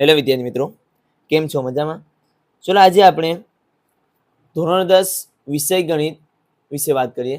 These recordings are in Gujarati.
હેલો વિદ્યાર્થી મિત્રો, કેમ છો? મજામાં? ચલો આજે આપણે ધોરણ દસ વિષય ગણિત વિશે વાત કરીએ.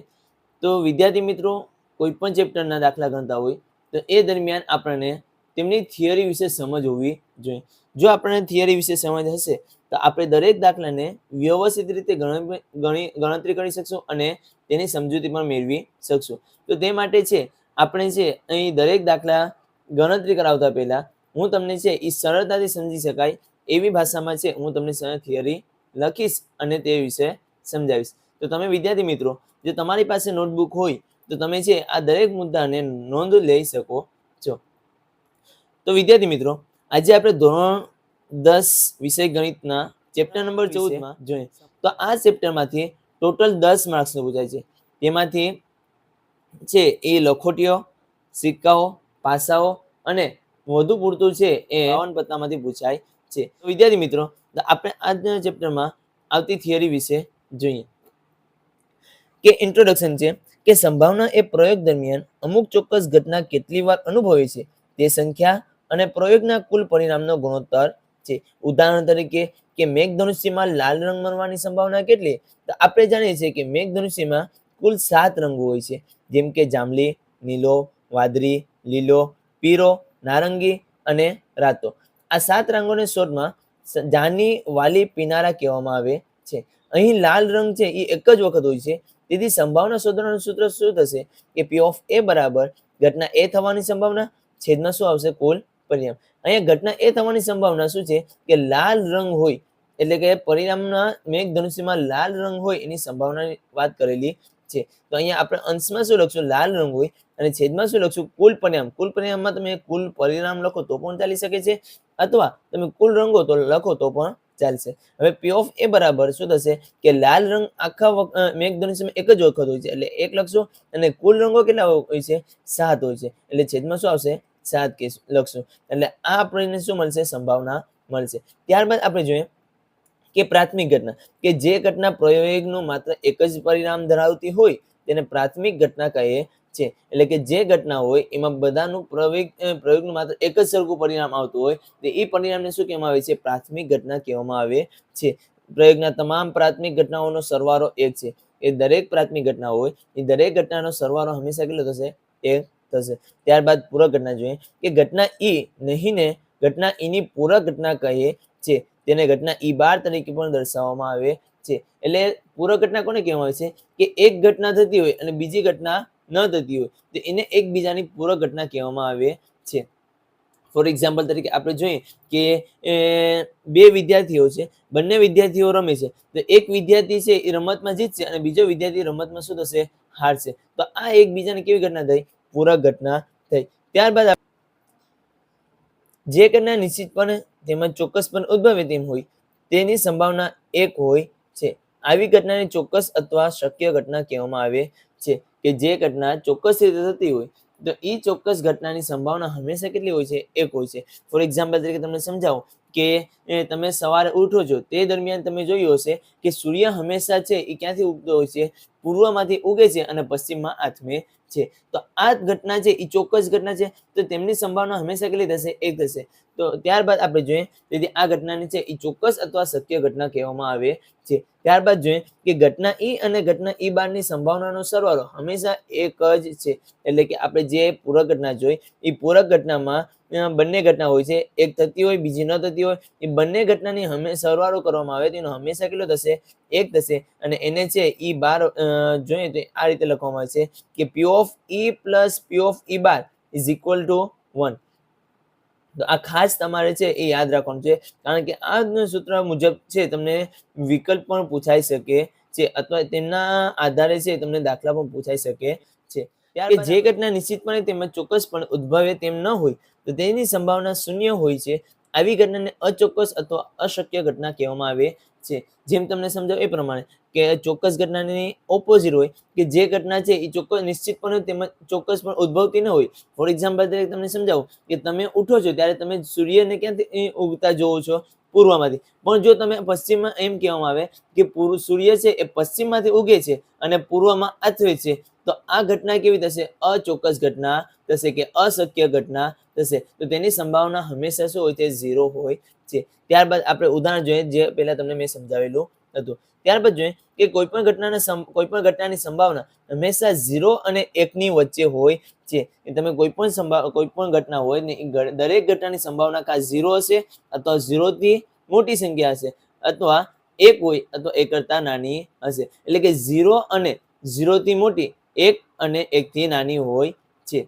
તો વિદ્યાર્થી મિત્રો, કોઈ પણ ચેપ્ટરના દાખલા ગણતા હોય, તો એ દરમિયાન આપણને તેમની થિયરી વિશે સમજ હોવી જોઈએ. જો આપણને થિયરી વિશે સમજ હશે, તો આપણે દરેક દાખલાને વ્યવસ્થિત રીતે ગણી, ગણતરી કરી શકશું અને તેની સમજૂતી પણ મેળવી શકશું. તો તે માટે છે, આપણે છે અહીં દરેક દાખલા ગણતરી કરાવતા પહેલા હું તમને છે એ સરળતાથી સમજી શકાય એવી ભાષામાં છે હું તમને થિયરી લખીશ અને તે વિશે સમજાવીશ. તો તમે વિદ્યાર્થી મિત્રો જો તમારી પાસે નોટબુક હોય તો તમે છે આ દરેક મુદ્દાને નોંધ લઈ શકો છો. તો વિદ્યાર્થી મિત્રો આજે આપણે ધોરણ દસ વિષય ગણિતના ચેપ્ટર નંબર ચૌદમાં જોઈએ. તો આ ચેપ્ટરમાંથી ટોટલ દસ માર્ક્સનું પૂછાય છે. તેમાંથી છે એ લખોટીઓ સિક્કાઓ પાસાઓ અને વધુ પૂરતું છે એ હવન પત્તામાંથી પૂછાય છે. તો વિદ્યાર્થી મિત્રો આપણે આજના ચેપ્ટરમાં આવતી થિયરી વિશે જોઈએ. કે ઇન્ટ્રોડક્શન છે કે સંભાવના એ પ્રયોગ દરમિયાન અમુક ચોક્કસ ઘટના કેટલી વાર અનુભવી છે તે સંખ્યા અને પ્રયોગના કુલ પરિણામનો ગુણોત્તર છે. ઉદાહરણ તરીકે કે મેઘધનુષ્યમાં લાલ રંગ મળવાની સંભાવના કેટલી? તો આપણે જાણીએ છીએ કે મેઘધનુષ્યમાં કુલ સાત રંગો હોય છે. જેમ કે જાંબલી નીલો વાદળી લીલો પીળો નારંગી અને રાતો. આ સાત રંગોને સ- જાની વાલી પીનારા કહેવામાં આવે છે. અહીં લાલ રંગ છે એ એક જ વખત હોય છે. તેથી સંભાવના શોધવાનું સૂત્ર શું થશે? કે પી ઓફ એ બરાબર ઘટના એ થવાની સંભાવના, છેદમાં શું આવશે? કુલ પરિણામ. અહીંયા ઘટના એ થવાની સંભાવના શું છે? કે લાલ રંગ હોય, એટલે કે પરિણામના મેઘધનુષ્યમાં લાલ રંગ હોય એની સંભાવનાની વાત કરેલી છે. તો અહીંયા આપણે અંશમાં શું લખશું? લાલ રંગ હોય અને છેદમાં શું લખશું? કુલ પરિણામ. કુલ પરિણામમાં તમે કુલ પરિણામ લખો તો પણ ચાલી શકે છે. અથવા તમે કુલ રંગો તો લખો તો પણ ચાલશે. હવે પી ઓફ એ બરાબર શું થશે? કે લાલ રંગ આખા મેઘધનુષ્યમાં એક જ વખત હોય છે. એટલે એક લખશો અને કુલ રંગો કેટલા હોય છે? સાત હોય છે. એટલે છેદમાં શું આવશે? સાત કેસ લખશું. એટલે આ આપણને શું મળશે? સંભાવના મળશે. ત્યારબાદ આપણે જોઈએ કે પ્રાથમિક ઘટના? કે જે ઘટના પ્રયોગનું માત્ર એક જ પરિણામ ધરાવતી હોય, તેને પ્રાથમિક ઘટના કહે છે. એટલે કે જે ઘટના હોય, એમાં બધાનું પ્રયોગ પ્રયોગનું માત્ર એક જ સરખું પરિણામ આવતું હોય, તો એ પરિણામને શું કહેવામાં આવે છે? પ્રાથમિક ઘટના કહેવામાં આવે છે. પ્રયોગના તમામ પ્રાથમિક ઘટનાઓનો સરવાળો એક છે. એ દરેક પ્રાથમિક ઘટના હોય, એ દરેક ઘટનાનો સરવાળો હંમેશા કેટલો થશે? એક થશે. ત્યારબાદ પૂરક ઘટના જોઈએ. કે ઘટના ઈ નહીં ને, ઘટના ઈની પૂરક ઘટના કહે છે. તેને ઘટના ઈ બાર તરીકે પણ દર્શાવવામાં આવે છે. એટલે પૂરક ઘટના કોને કહેવામાં આવે છે? કે એક ઘટના થતી હોય અને બીજી ઘટના ન થતી હોય, તો એને એકબીજાની પૂરક ઘટના કહેવામાં આવે છે. ફોર એક્ઝામ્પલ તરીકે આપણે જોઈએ કે બે વિદ્યાર્થીઓ છે, બંને વિદ્યાર્થીઓ રમે છે. તો એક વિદ્યાર્થી છે એ રમતમાં જીતશે અને બીજો વિદ્યાર્થી રમતમાં શું થશે? હારશે. તો આ એકબીજાની કેવી ઘટના થઈ? પૂરક ઘટના થઈ. ત્યારબાદ જે ઘટના નિશ્ચિતપણે તેમજ ચોક્કસપણે ઉદ્ભવે તેમ હોય, તેની સંભાવના એક હોય છે. આવી ઘટનાને ચોક્કસ અથવા શક્ય ઘટના કહેવામાં આવે છે કે જે ઘટના ચોક્કસ રીતે થતી હોય, તો એ ચોક્કસ ઘટનાની સંભાવના હંમેશા કેટલી હોય છે? એક હોય છે. ફોર એક્ઝામ્પલ તરીકે તમને સમજાવો કે તમે સવારે ઉઠો છો, તે દરમિયાન તમે જોયું હશે કે સૂર્ય હંમેશા છે એ ક્યાંથી ઉગતો હોય છે? પૂર્વમાંથી ઉગે છે અને પશ્ચિમમાં આથમે છે. તો આ ઘટના છે એ ચોક્કસ ઘટના છે, તો તેમની સંભાવના હંમેશા કેટલી થશે? એક થશે. તો ત્યારબાદ આપણે જોઈએ તેથી આ ઘટનાને છે એ ચોક્કસ અથવા સત્ય ઘટના કહેવામાં આવે છે. ત્યારબાદ જોઈએ કે ઘટના ઈ અને ઘટના ઈ બારની સંભાવનાનો સરવાળો હંમેશા એક જ છે. એટલે કે આપણે જે પૂરક ઘટના જોઈ, એ પૂરક ઘટનામાં બંને ઘટના હોય છે. એક થતી હોય, બીજી ન થતી હોય, એ બંને ઘટનાની હંમેશા સરવાળો કરવામાં આવે, તેનો હંમેશા કેટલો થશે? એક થશે. અને એને છે ઈ બાર જોઈએ તો આ રીતે લખવામાં આવે છે કે P of E plus P of E bar is equal to one તો આ ખાસ તમારે છે એ યાદ રાખવાનું છે. કારણ કે આ સૂત્ર મુજબ છે તમને વિકલ્પ પણ પૂછાઈ શકે છે અથવા તેમના આધારે છે તમને દાખલા પણ પૂછાઈ શકે છે. કે જે ઘટના નિશ્ચિતપણે તેમજ ચોક્કસપણે ઉદ્ભવે તેમ ન હોય તો તેની સંભાવના શૂન્ય હોય છે. આવી ઘટનાને અચોક્કસ અથવા અશક્ય ઘટના કહેવામાં આવે છે. જેમ તમને સમજાવ એ પ્રમાણે કે ચોક્કસ ઘટનાની ઓપોઝિટ હોય કે જે ઘટના છે એ ચોક્કસ નિશ્ચિતપણે તેમજ ચોક્કસ પણ ઉદ્ભવતી ન હોય. ફોર એક્ઝામ્પલ તરીકે તમને સમજાવું કે તમે ઉઠો છો ત્યારે તમે સૂર્યને ક્યાંથી ઉગતા જોવો છો? પૂર્વમાંથી. પણ જો તમે પશ્ચિમમાં એમ કહેવામાં આવે કે પૂર્વ સૂર્ય છે એ પશ્ચિમમાંથી ઉગે છે અને પૂર્વમાં અથવે છે, તો આ ઘટના કેવી થશે? અચોક્કસ ઘટના થશે કે અશક્ય ઘટના થશે. તો તેની સંભાવના હંમેશા શું હોય છે? ઝીરો હોય. છે. ત્યારબાદ આપણે ઉદાહરણ જોઈએ, જે પહેલા તમને મેં સમજાવેલું હતું. ત્યારબાદ જોઈએ કે કોઈ પણ ઘટનાના સમ- કોઈ પણ ઘટનાની સંભાવના હંમેશા ઝીરો અને એકની વચ્ચે હોય છે. તમે કોઈ પણ સંભાવ કોઈ પણ ઘટના હોય ને દરેક ઘટનાની સંભાવના કાં ઝીરો હશે અથવા ઝીરોથી મોટી સંખ્યા હશે અથવા એક હોય અથવા એક કરતાં નાની હશે. એટલે કે ઝીરો અને ઝીરોથી મોટી એક અને એકથી નાની હોય છે.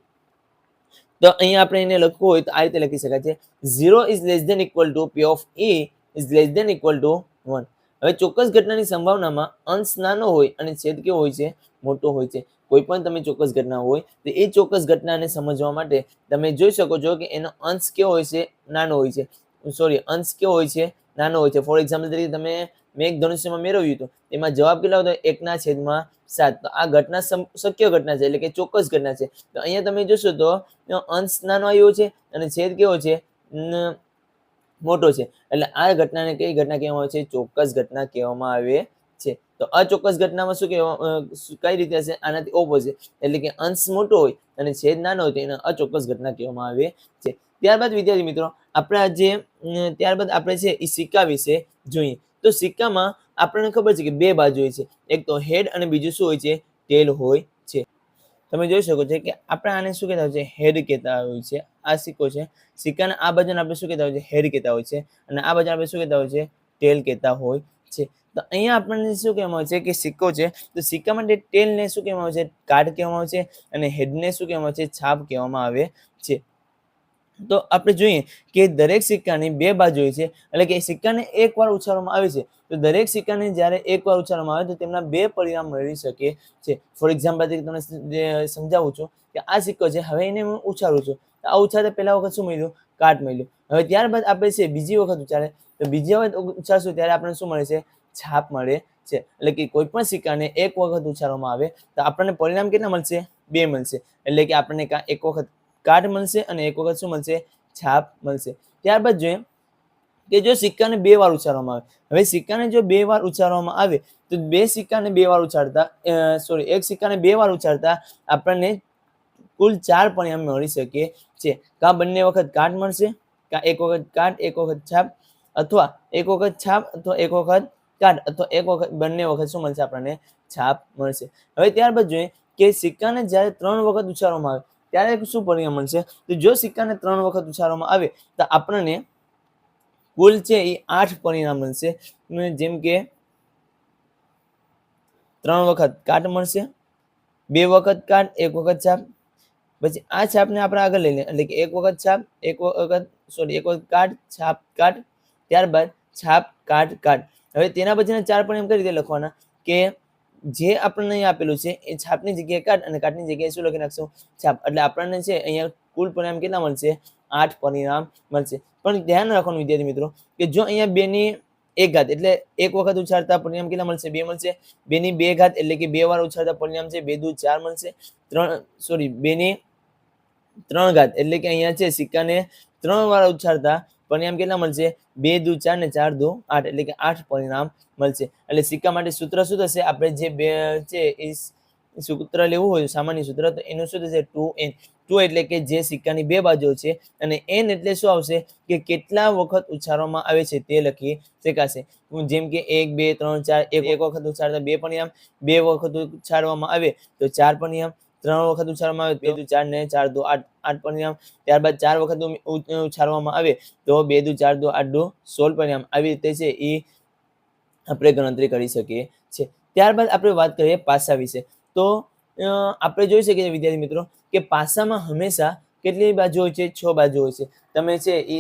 તો અહીંયા આપણે એને લખવું હોય તો આ રીતે લખી શકાય છે. Zero is less than equal to P of A is less than equal to one હવે ચોક્કસ ઘટનાની સંભાવનામાં અંશ નાનો હોય અને છેદ કેવો હોય છે? મોટો હોય છે. કોઈ પણ તમે ચોક્કસ ઘટના હોય તો એ ચોક્કસ ઘટનાને સમજવા માટે તમે જોઈ શકો છો કે એનો અંશ કેવો હોય છે? નાનો હોય છે. સોરી અંશ કેવો હોય છે? નાનો હોય છે. ફોર એક્ઝામ્પલ તરીકે તમે મેં એક ધનુષ્યમાં મેળવ્યું હતું. એમાં જવાબ કેટલો હતો એકના છેદમાં સાત. તો આ ઘટના શક્ય ઘટના છે, એટલે કે ચોક્કસ ઘટના છે. તો અહીંયા તમે જોશો તો અંશ નાનો આવ્યો છે અને છેદ કેવો છે? મોટો છે. એટલે આ ઘટનાને કઈ ઘટના કહેવામાં આવે છે? ચોક્કસ ઘટના કહેવામાં આવે છે. તો અચોક્કસ ઘટનામાં શું કહેવા કઈ રીતે હશે? આનાથી ઓપોઝિટ એટલે કે અંશ મોટો હોય અને છેદ નાનો હોય તો એને અચોક્કસ ઘટના કહેવામાં આવે છે. ત્યારબાદ વિદ્યાર્થી મિત્રો, આપણે આજે ત્યારબાદ આપણે છે એ સિક્કા વિશે જોઈએ. તો સિક્કામાં આપણને ખબર છે કે બે બાજુ હોય છે. એક તો હેડ અને બીજું શું હોય છે? ટેલ હોય છે. તમે જોઈ શકો છો કે આપણે આને શું કહેતા હોય છે? હેડ કહેતા હોય છે. આ સિક્કો છે. સિક્કાના આ બાજુને આપણે શું કહેતા હોય છે? હેડ કહેતા હોય છે. અને આ બાજુ આપણે શું કહેતા હોય છે? ટેલ કહેતા હોય છે. તો અહીંયા આપણને શું કહેવામાં આવે છે કે સિક્કો છે? તો સિક્કા માટે ટેલને શું કહેવામાં આવે છે? કાઢ કહેવામાં આવે છે. અને હેડને શું કહેવામાં આવે છે? છાપ કહેવામાં આવે છે. તો આપણે જોઈએ કે દરેક સિક્કાની બે બાજુ હોય છે. એટલે કે સિક્કાને એકવાર ઉછાળવામાં આવે છે. તો દરેક સિક્કાને જ્યારે એકવાર ઉછાળવામાં આવે તો તેમના બે પરિણામ મળી શકે છે. ફોર એક્ઝામ્પલ તરીકે તમને સમજાવું છું કે આ સિક્કો છે, હવે એને હું ઉછાળું છું. તો આ ઉછાળતા પહેલા વખત શું મળ્યું? કાટ મળ્યું. હવે ત્યારબાદ આપણે છે, બીજી વખત ઉછાળે. તો બીજી વખત ઉછાળશું ત્યારે આપણને શું મળે છે? છાપ મળે છે. એટલે કે કોઈ પણ સિક્કાને એક વખત ઉછાળવામાં આવે તો આપણને પરિણામ કેટલા મળશે? બે મળશે. એટલે કે આપણને એક વખત કાર્ડ મળશે અને એક વખત શું મળશે? છાપ મળશે. ત્યારબાદ જોઈએ કે જો સિક્કાને બે વાર ઉછાળવામાં આવે. હવે સિક્કાને જો બે વાર ઉછાળવામાં આવે, તો બે સિક્કાને બે વાર ઉછાળતા સોરી એક સિક્કાને બે વાર ઉછાળતા આપણને કુલ ચાર પરિણામ મળી શકે છે. કાં બંને વખત કાટ મળશે, કાં એક વખત કાટ એક વખત છાપ, અથવા એક વખત છાપ, અથવા એક વખત કાટ અથવા એક વખત બંને વખત શું મળશે? આપણને છાપ મળશે. હવે ત્યારબાદ જોઈએ કે સિક્કાને જ્યારે ત્રણ વખત ઉછાળવામાં આવે ત્યારે શું પરિણામ મળશે? તો જો સિક્કાને ત્રણ વખત ઉછાળવામાં આવે, તો આપણને કુલ છે એ આઠ પરિણામ મળશે. જેમ કે ત્રણ વખત કાટ મળશે, બે વખત કાટ, એક વખત છાપ. પછી આ છાપને આપણે આગળ લઈ લઈએ એટલે કે એક વખત છાપ, એક વખત સોરી એક વખત કાટ, છાપ, કાટ, ત્યારબાદ છાપ, કાટ કાટ. હવે તેના પછીના ચાર પરિણામ કઈ રીતે લખવાના? કે જે આપણને આપેલું છે, એ છાપની જગ્યાએ કાટ અને કાટની જગ્યાએ શું લખી નાખશું? છાપ. એટલે આપણને છે, અહીંયા કુલ પરિણામ કેટલા મળશે? આઠ પરિણામ મળશે. પણ ધ્યાન રાખવાનું વિદ્યાર્થી મિત્રો, કે જો અહીંયા બેની એક ઘાત, એટલે એક વખત ઉછાળતા પરિણામ કેટલા મળશે? બે મળશે. બેની બે ઘાત, એટલે કે બે વાર ઉછાળતા પરિણામ છે, બે દુ ચાર મળશે. ત્રણ સોરી બેની ત્રણ ઘાત, એટલે કે અહીંયા છે, સિક્કાને ત્રણ વાર ઉછાળતા પરિણામ કેટલા મળશે? બે દુ ચાર ને ચાર દુ આઠ, એટલે કે આઠ પરિણામ મળશે. એટલે સિક્કા માટે સૂત્ર શું થશે? આપણે જે બે છે એ સૂત્ર લેવું હોય, સામાન્ય સૂત્ર, તો એનું શું થશે? Two N. ટુ એટલે કે જે સિક્કાની બે બાજુ છે, અને એન એટલે શું આવશે? કે કેટલા વખત ઉચ્ચારવામાં આવે છે તે લખી શકાશે. જેમ કે એક, બે, ત્રણ, ચાર, એક વખત ઉચ્ચારતા બે પરિણામ, બે વખત ઉચ્ચારવામાં આવે તો ચાર પરિણામ ત્રણ વખત ઉછાળવામાં આવે, બે દુ ચાર ને ચાર દુ આઠ આઠ પરિણામ, ત્યારબાદ ચાર વખત ઉ- ઉ- આવે, તો બે દુ ચાર દુ આઠ દુ સોળ પરિણામ. આવી રીતે છે એ આપણે ગણતરી કરી શકીએ છીએ. ત્યારબાદ આપણે વાત કરીએ પાસા વિશે. તો આપણે જોઈ શકીએ છીએ વિદ્યાર્થી મિત્રો કે પાસામાં હંમેશા કેટલી બાજુ હોય છે? છ બાજુ હોય છે. તમે છે એ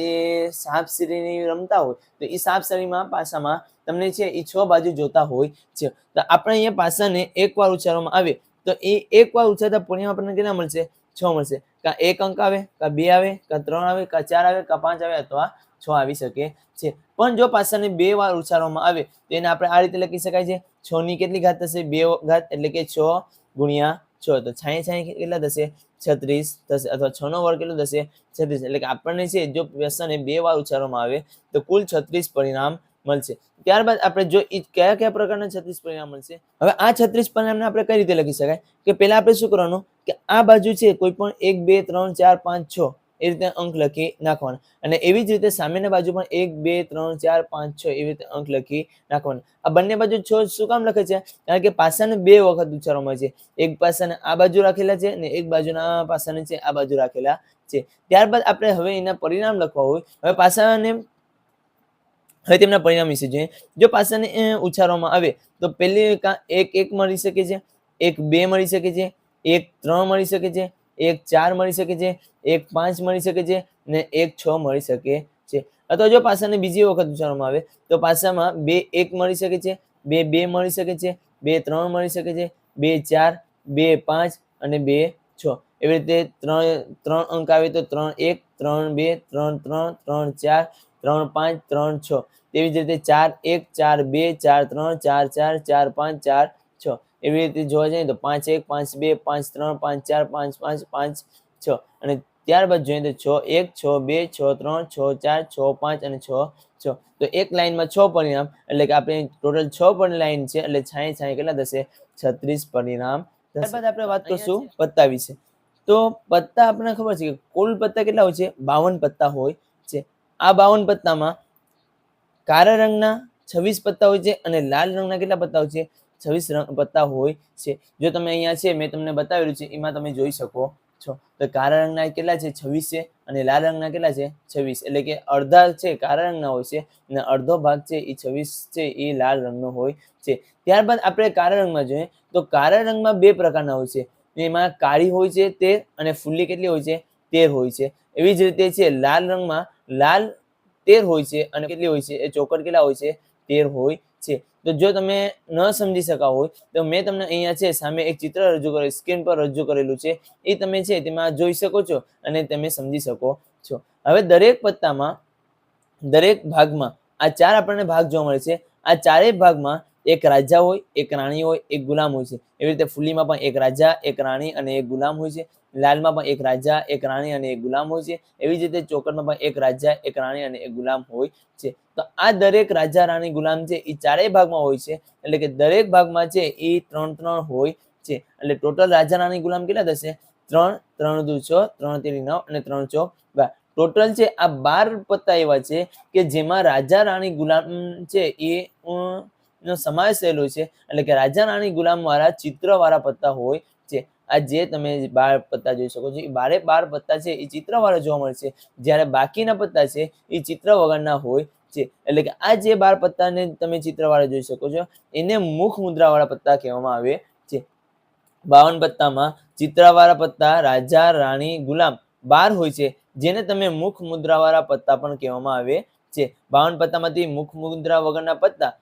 સાપ સીડીની રમતા હોય, તો એ સાપ સીડીમાં પાસામાં તમને છે એ છ બાજુ જોતા હોય છે. તો આપણે અહીંયા પાસાને એકવાર ઉચ્ચારવામાં આવે તો એ એકવાર ઉચ્ચારતા પરિણામ આપણને કેટલા મળશે? છ મળશે. કાં એક અંક આવે, કાં બે આવે, કાં ત્રણ આવે, કાં ચાર આવે, કાં પાંચ આવે અથવા છ આવી શકે છે. પણ જો પાસાને બે વાર ઉછાળવામાં આવે, તો એને આપણે આ રીતે લખી શકાય છે. છ ની કેટલી ઘાત થશે? બે ઘાત એટલે કે છ ગુણ્યા છ. તો છાંય છાંય કેટલા થશે? છત્રીસ થશે અથવા છ નો વર્ગ કેટલો થશે? છત્રીસ. એટલે કે આપણને છે, જો પાસાને બે વાર ઉછાળવામાં આવે, તો કુલ છત્રીસ પરિણામ મળશે. ત્યારબાદ આપણે જો કયા કયા પ્રકારના છત્રીસ પરિણામ મળશે? હવે આ છત્રીસ પરિણામને આપણે કઈ રીતે લખી શકાય? કે પહેલા આપણે શું કરવાનું? કે આ બાજુ છે કોઈ પણ એક, બે, ત્રણ, ચાર, પાંચ, છ, એ રીતે અંક લખી નાખવાના. અને એવી જ રીતે સામેના બાજુ પણ એક, બે, ત્રણ, ચાર, પાંચ, છ, એવી રીતે અંક લખી નાખવાના. આ બંને બાજુ છ શું કામ લખે છે? કારણ કે પાસાને બે વખત ઉચ્ચારવામાં આવે છે. એક પાસાને આ બાજુ રાખેલા છે અને એક બાજુના પાસાને છે આ બાજુ રાખેલા છે. ત્યારબાદ આપણે હવે એના પરિણામ લખવા હોય. હવે પાસાને હવે તેમના પરિણામ વિશે જોઈએ. જો પાસાને ઉછારવામાં આવે, તો પહેલી એક એક મળી શકે છે. એક બે મળી શકે છે. એક ત્રણ મળી શકે છે. એક ચાર મળી શકે છે. એક પાંચ મળી શકે છે. ને એક છ મળી શકે છે. અથવા જો પાસાને બીજી વખત ઉછાળવામાં આવે, તો પાસામાં બે, એક મળી શકે છે. બે બે મળી શકે છે. બે, ત્રણ મળી શકે છે. બે, ચાર, બે, પાંચ અને બે, છ. એવી રીતે ત્રણ ત્રણ અંક આવે તો ત્રણ, એક, ત્રણ, બે, ત્રણ ત્રણ ત્રણ, ચાર ત્રણ પાંચ ત્રણ છ. તેવી જ રીતે ચાર એક ચાર બે ચાર ત્રણ ચાર ચાર ચાર પાંચ ચાર છ. એવી રીતે જોવા જઈએ તો પાંચ એક પાંચ બે પાંચ ત્રણ પાંચ ચાર પાંચ પાંચ પાંચ છ. અને ત્યારબાદ જોઈએ તો છ એક છ બે છ ત્રણ છ ચાર છ પાંચ અને છ છ. તો એક લાઈનમાં છ પરિણામ એટલે કે આપણે ટોટલ છ પણ લાઈન છે એટલે છાંય છાંય કેટલા થશે? છત્રીસ પરિણામ ત્યારબાદ આપણે વાત કરશું પત્તા વિશે. તો પત્તા આપણને ખબર છે કે કુલ પત્તા કેટલા હોય છે? બાવન પત્તા હોય. આ બાવન પત્તામાં કાળા રંગના છવ્વીસ પત્તા હોય છે અને લાલ રંગના કેટલા પત્તા હોય છે? છવ્વીસ રંગ પત્તા હોય છે. જો તમે અહીંયા છે, મેં તમને બતાવેલું છે, એમાં તમે જોઈ શકો છો. તો કાળા રંગના કેટલા છે? છવ્વીસ છે અને લાલ રંગના કેટલા છે? છવ્વીસ. એટલે કે અડધા છે કાળા રંગના હોય છે અને અડધો ભાગ છે એ છવ્વીસ છે, એ લાલ રંગનો હોય છે. ત્યારબાદ આપણે કાળા રંગમાં જોઈએ તો કાળા રંગમાં બે પ્રકારના હોય છે. એમાં કાળી હોય છે તેર અને ફુલ્લી કેટલી હોય છે? તેર હોય છે. એવી જ રીતે છે, લાલ રંગમાં લાલ તેર હોય છે અને કેટલી હોય છે? એ ચોકડ કેટલા હોય છે? તેર હોય છે. તો જો તમે ન સમજી શકા હોય, તો મેં તમને અહીંયા છે સામે એક ચિત્ર રજૂ કરેલું, સ્ક્રીન પર રજૂ કરેલું છે. એ તમે છે તેમાં જોઈ શકો છો અને તમે સમજી શકો છો. હવે દરેક પત્તામાં, દરેક ભાગમાં આ ચાર આપણને ભાગ જોવા મળે છે. આ ચારેય ભાગમાં એક રાજા હોય, એક રાણી હોય, એક ગુલામ હોય છે. એવી રીતે ફૂલીમાં પણ એક રાજા, એક રાણી અને એક ગુલામ હોય છે. લાલમાં પણ એક રાજા, એક રાણી અને એક ગુલામ હોય છે. એવી જ રીતે ચોકડમાં પણ એક રાજા, એક રાણી અને એક ગુલામ હોય છે. તો આ દરેક રાજા, રાણી, ગુલામ છે એ ચારેય ભાગમાં હોય છે, એટલે કે દરેક ભાગમાં છે એ ત્રણ ત્રણ હોય છે. એટલે ટોટલ રાજા, રાણી, ગુલામ કેટલા થશે? ત્રણ ત્રણ દુ છ, ત્રણ તેરી નવ અને ત્રણ ચોક બાર. ટોટલ છે આ બાર પત્તા એવા છે કે જેમાં રાજા, રાણી, ગુલામ છે એ નો સમાવેશ થયેલો છે. એટલે કે રાજા, રાણી, ગુલામ વાળા ચિત્ર વાળા પત્તા હોય છે આ જે તમે બાર પત્તા જોઈ શકો છો, એ બારે બાર પત્તા છે, એ ચિત્ર વાળા જોવા મળે જ્યારે બાકીના પત્તા છે, એ ચિત્ર વગરના હોય છે. એટલે કે આ જે બાર પત્તાને તમે ચિત્ર વાળા જોઈ શકો છો, એને મુખ મુદ્રા વાળા પત્તા કહેવામાં આવે છે. બાવન પત્તામાં ચિત્રવાળા પત્તા રાજા, રાણી, ગુલામ બાર હોય છે, જેને તમે મુખ મુદ્રાવાળા પત્તા પણ કહેવામાં આવે છે. બાવન પત્તામાંથી મુખ મુદ્રા વગરના પત્તા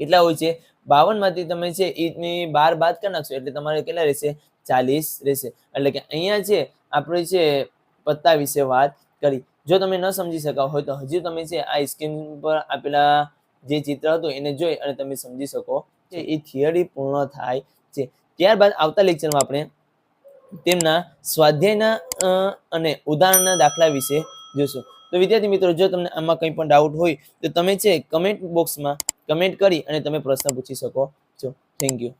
કેટલા હોય છે? બાવનમાંથી તમે છે ઈની બાર બાદ કરી નાખશો, એટલે તમારે કેટલા રહેશે? ચાલીસ રહેશે. એટલે કે અહીંયા છે આપણે છે પત્તા વિશે વાત કરી, જો તમે ન સમજી શકા હોય તો હજુ તમે છે, આ સ્ક્રીન પર આપેલા જે ચિત્ર હતું એને જોઈ અને તમે સમજી શકો કે એ થિયરી પૂર્ણ થાય છે. ત્યારબાદ આવતા લેક્ચરમાં આપણે તેમના સ્વાધ્યાયના અને ઉદાહરણના દાખલા વિશે જોશું. તો વિદ્યાર્થી મિત્રો, જો તમને આમાં કંઈ પણ ડાઉટ હોય તો તમે છે કમેન્ટ બોક્સમાં કમેન્ટ કરી અને તમે પ્રશ્ન પૂછી શકો છો. Thank you